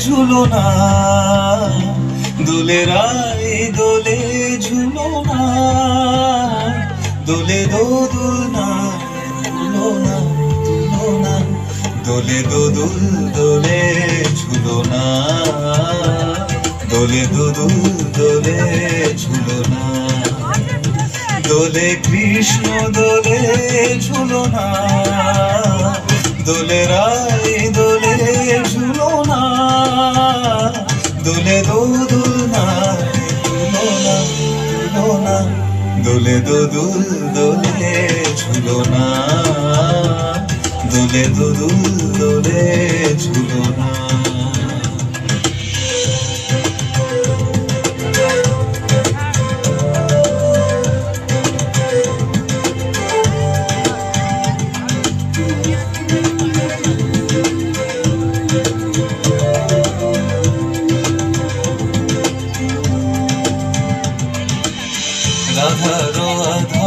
ঝুলো না। দোলে রাই দোলে ঝুলো না। দোলে দোদুল না, ঝুলো না ঝুলো না। দোলে দোদুল দোলে ঝুলো না। দোলে দোদুল দোলে ঝুলো না। দোলে কৃষ্ণ, দোলে ঝুলো না। দোলে রাই দোলে ঝুলো দোলে দোদুল না ঝুলো না ঝুলো না। দোলে দোদুল দোলে ঝুলো না। দোলে দোদুল দোলে ঝুলো না। ধরো